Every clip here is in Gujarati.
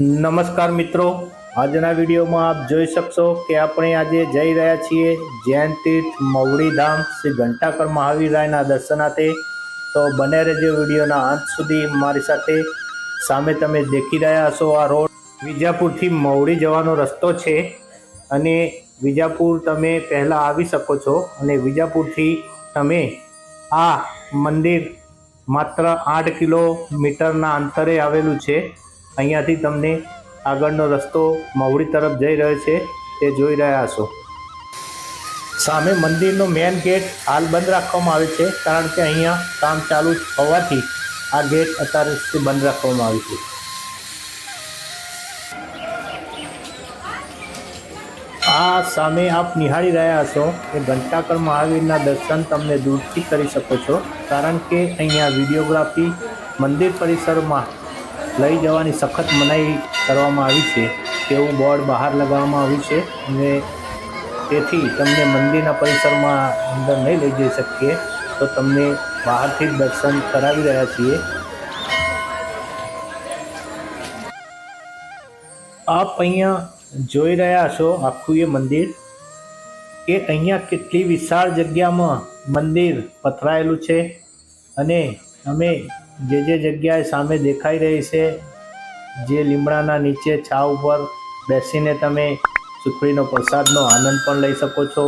નમસ્કાર મિત્રો. આજના વિડીયોમાં આપ જોઈ શકશો કે આપણે આજે જઈ રહ્યા છીએ જૈન તીર્થ મવડી ધામ શ્રી ઘંટાકર મહાવીરાયના દર્શનાર્થે. તો બને રહેજો વિડીયોના અંત સુધી મારી સાથે. સામે તમે દેખી રહ્યા હશો આ રોડ. વિજાપુરથી મવડી જવાનો રસ્તો છે અને વિજાપુર તમે પહેલાં આવી શકો છો અને વિજાપુરથી તમે આ મંદિર માત્ર આઠ કિલોમીટરના અંતરે આવેલું છે. અહીંયાથી તમને આગળનો રસ્તો મવડી તરફ જઈ રહ્યો છે, તે જોઈ રહ્યા હશો. સામે મંદિરનો મેન ગેટ હાલ બંધ રાખવામાં આવે છે, કારણ કે અહીંયા કામ ચાલુ હોવાથી આ ગેટ અત્યારે બંધ રાખવામાં આવ્યું છે. આ સામે આપ નિહાળી રહ્યા હશો કે ઘંટાકર મહાવીરના દર્શન તમને દૂરથી કરી શકો છો, કારણ કે અહીંયા વિડીયોગ્રાફી મંદિર પરિસરમાં લઈ જવાની સખત મનાઈ કરવામાં આવી છે. તેવું બોર્ડ બહાર લગાવવામાં આવ્યું છે અને તેથી તમને મંદિરના પરિસરમાં અંદર નહીં લઈ જઈ શકીએ તો તમને બહારથી જ દર્શન કરાવી રહ્યા છીએ. આપ અહીંયા જોઈ રહ્યા છો આખું એ મંદિર. કે અહીંયા કેટલી વિશાળ જગ્યામાં મંદિર પથરાયેલું છે અને અમે જે જે જગ્યાએ સામે દેખાઈ રહી છે, જે લીમડાના નીચે છાવ ઉપર બેસીને તમે સુખડીનો પ્રસાદનો આનંદ પણ લઈ શકો છો.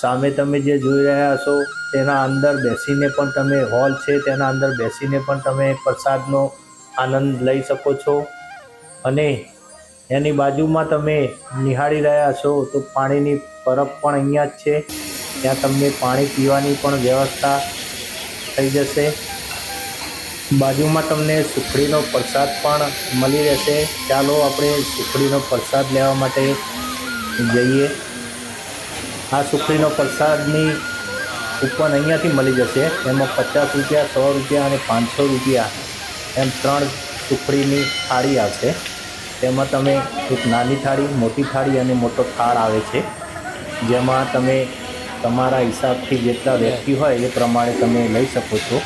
સામે તમે જે જોઈ રહ્યા છો, તેના અંદર બેસીને પણ તમે હોલ છે, તેના અંદર બેસીને પણ તમે પ્રસાદનો આનંદ લઈ શકો છો. અને એની બાજુમાં તમે નિહાળી રહ્યા છો, તો પાણીની પરબ પણ અહીંયા જ છે. ત્યાં તમને પાણી પીવાની પણ વ્યવસ્થા થઈ જશે. બાજુમાં તમને સુખડીનો પ્રસાદ પણ મળી રહેશે. ચાલો આપણે સુખડીનો પ્રસાદ લેવા માટે જઈએ. આ સુખડીનો પ્રસાદની કૂપન અહીંયાથી મળી જશે. એમાં પચાસ રૂપિયા, સો રૂપિયા અને પાંચસો રૂપિયા એમ ત્રણ સુખડીની થાળી આવશે. તેમાં તમે એક નાની થાળી, મોટી થાળી અને મોટો થાળ આવે છે. જેમાં તમે તમારા હિસાબથી જેટલા વ્યક્તિ હોય એ પ્રમાણે તમે લઈ શકો છો.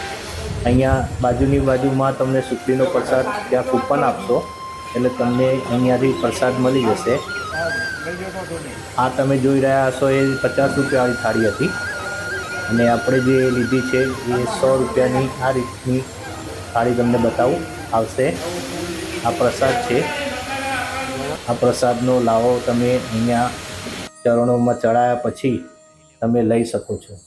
અહીંયા બાજુની બાજુમાં તમને સુખડીનો પ્રસાદ ત્યાં કૂપન આપશો. એટલે તમને અહીંયાથી પ્રસાદ મળી જશે. આ તમે જોઈ રહ્યા હશો એ પચાસ રૂપિયાવાળી થાળી હતી. અને આપણે જે લીધી છે એ સો રૂપિયાની આ રીતની થાળી તમને બતાવું. આવશે. આ પ્રસાદ છે. આ પ્રસાદનો લાવો તમે અહીંયા ચરણોમાં ચડાયા પછી તમે લઈ શકો છો.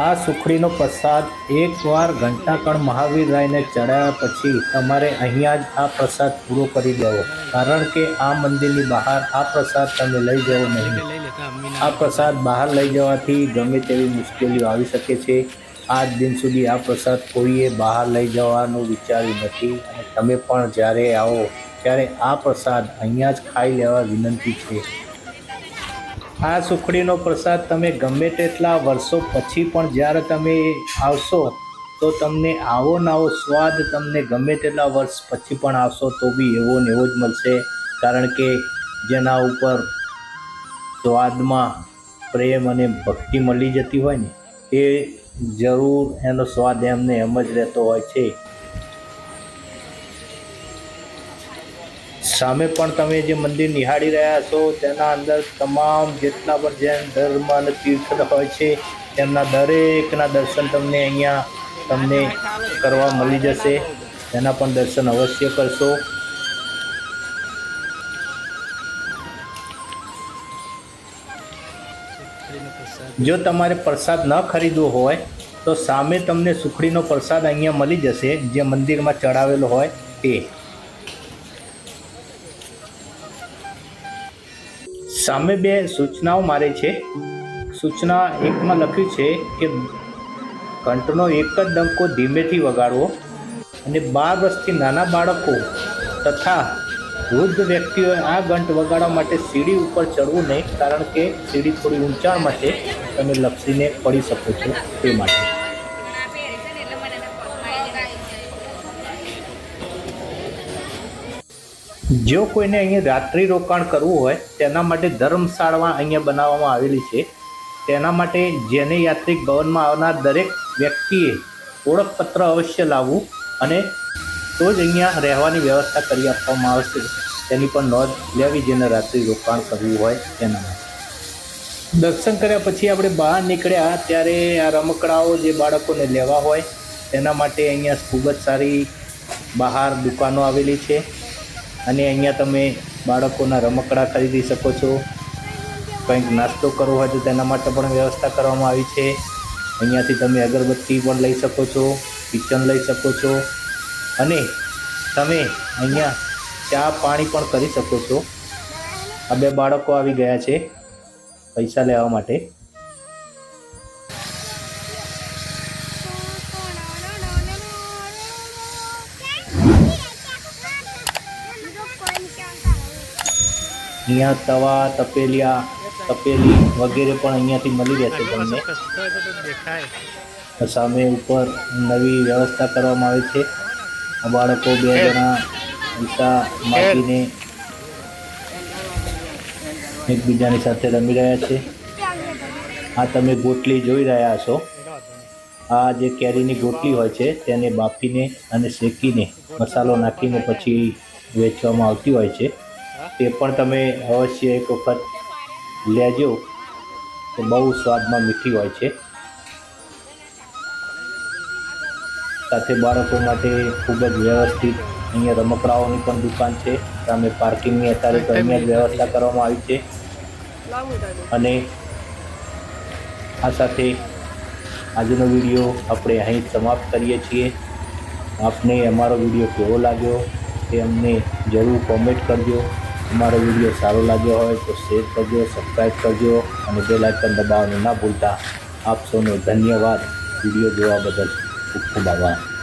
આ સુખડીનો પ્રસાદ એકવાર ઘંટાકણ મહાવીર રાયને ચડાવ્યા પછી તમારે અહીંયા જ આ પ્રસાદ પૂરો કરી દેવો. કારણ કે આ મંદિરની બહાર આ પ્રસાદ તમે લઈ જવો નહીં. આ પ્રસાદ બહાર લઈ જવાથી ગમે તેવી મુશ્કેલીઓ આવી શકે છે. આજ દિન સુધી આ પ્રસાદ કોઈએ બહાર લઈ જવાનું વિચાર્યું નથી. અને તમે પણ જ્યારે આવો, ત્યારે આ પ્રસાદ અહીંયા જ ખાઈ લેવા વિનંતી છે. આ સુખડીનો પ્રસાદ તમે ગમે તેટલા વર્ષો પછી પણ જ્યારે તમે આવશો, તો તમને આવો નવો સ્વાદ તમને ગમે તેટલા વર્ષ પછી પણ આવશો, તો બી એવો ને એવો જ મળશે. કારણ કે જેના ઉપર સ્વાદમાં પ્રેમ અને ભક્તિ મળી જતી હોય ને, એ જરૂર એનો સ્વાદ એમને એમ જ રહેતો હોય છે. સામે પણ તમે જે મંદિર નિહાળી રહ્યા છો, તેના અંદર તમામ જેટલા પણ જૈન ધર્મ અને તીર્થ હોય છે તેમના દરેકના દર્શન તમને અહીંયા તમને કરવા મળી જશે. તેના પણ દર્શન અવશ્ય કરશો. જો તમારે પ્રસાદ ન ખરીદવો હોય, તો સામે તમને સુખડીનો પ્રસાદ અહીંયા મળી જશે, જે મંદિરમાં ચડાવેલો હોય તે. સામે બે સૂચનાઓ મારે છે. સૂચના એકમાં લખ્યું છે કે ઘંટનો એક જ ડંકો ધીમેથી વગાડવો અને બાર વર્ષથી નાના બાળકો તથા વૃદ્ધ વ્યક્તિઓએ આ ઘંટ વગાડવા માટે સીડી ઉપર ચડવું નહીં, કારણ કે સીડી થોડી ઊંચાણમાં છે તમે લપસીને પડી શકો છો તે માટે. જો કોઈને અહીંયા રાત્રિ રોકાણ કરવું હોય, તેના માટે ધર્મશાળા અહીંયા બનાવવામાં આવેલી છે. તેના માટે જેને યાત્રિક ભવનમાં આવનાર દરેક વ્યક્તિએ ઓળખપત્ર અવશ્ય લાવવું અને તો જ અહીંયા રહેવાની વ્યવસ્થા કરી આપવામાં આવશે. તેની પણ નોંધ લેવી જેને રાત્રિ રોકાણ કરવું હોય તેના માટે. દર્શન કર્યા પછી આપણે બહાર નીકળ્યા ત્યારે આ રમકડાઓ જે બાળકોને લેવા હોય, તેના માટે અહીંયા ખૂબ જ સારી બહાર દુકાનો આવેલી છે. અને અહીંયા તમે બાળકોના રમકડા ખરીદી શકો છો. કંઈક નાસ્તો કરવો હોય તો તેના માટે પણ વ્યવસ્થા કરવામાં આવી છે. અહીંયાથી તમે અગરબત્તી પણ લઈ શકો છો, કિચન લઈ શકો છો અને તમે અહીંયા ચા પાણી પણ કરી શકો છો. આ બે બાળકો આવી ગયા છે પૈસા લેવા માટે. અહીંયા તવા તપેલિયા તપેલી વગેરે પણ અહીંયાથી મળી રહેશે તમને. સામે ઉપર નવી વ્યવસ્થા કરવામાં આવી છે. બાળકો બે જણા પૈસા માગીને એકબીજાની સાથે રમી રહ્યા છે. આ તમે ગોટલી જોઈ રહ્યા છો. આ જે કેરીની ગોટલી હોય છે તેને બાફીને અને શેકીને મસાલો નાખીને પછી વેચવામાં આવતી હોય છે. તે પણ તમે અવશ્ય એક વખત લેજો. તો બહુ સ્વાદમાં મીઠી હોય છે. સાથે બાળકો માટે ખૂબ જ વ્યવસ્થિત અહીંયા રમકડાઓની પણ દુકાન છે. સામે પાર્કિંગની અત્યારે તો અહીંયા જ વ્યવસ્થા કરવામાં આવી છે. અને આ સાથે આજનો વીડિયો આપણે અહીં સમાપ્ત કરીએ છીએ. આપને અમારો વીડિયો કેવો લાગ્યો તે અમને જરૂર કોમેન્ટ કરજો. અમારો વીડિયો સારો લાગ્યો હોય તો શેર કરજો સબસ્ક્રાઈબ કરજો અને બેલ આઇકન દબાવવાનું ના ભૂલતા. આપ સૌનો ધન્યવાદ. વીડિયો જોવા બદલ ખૂબ ખૂબ આભાર.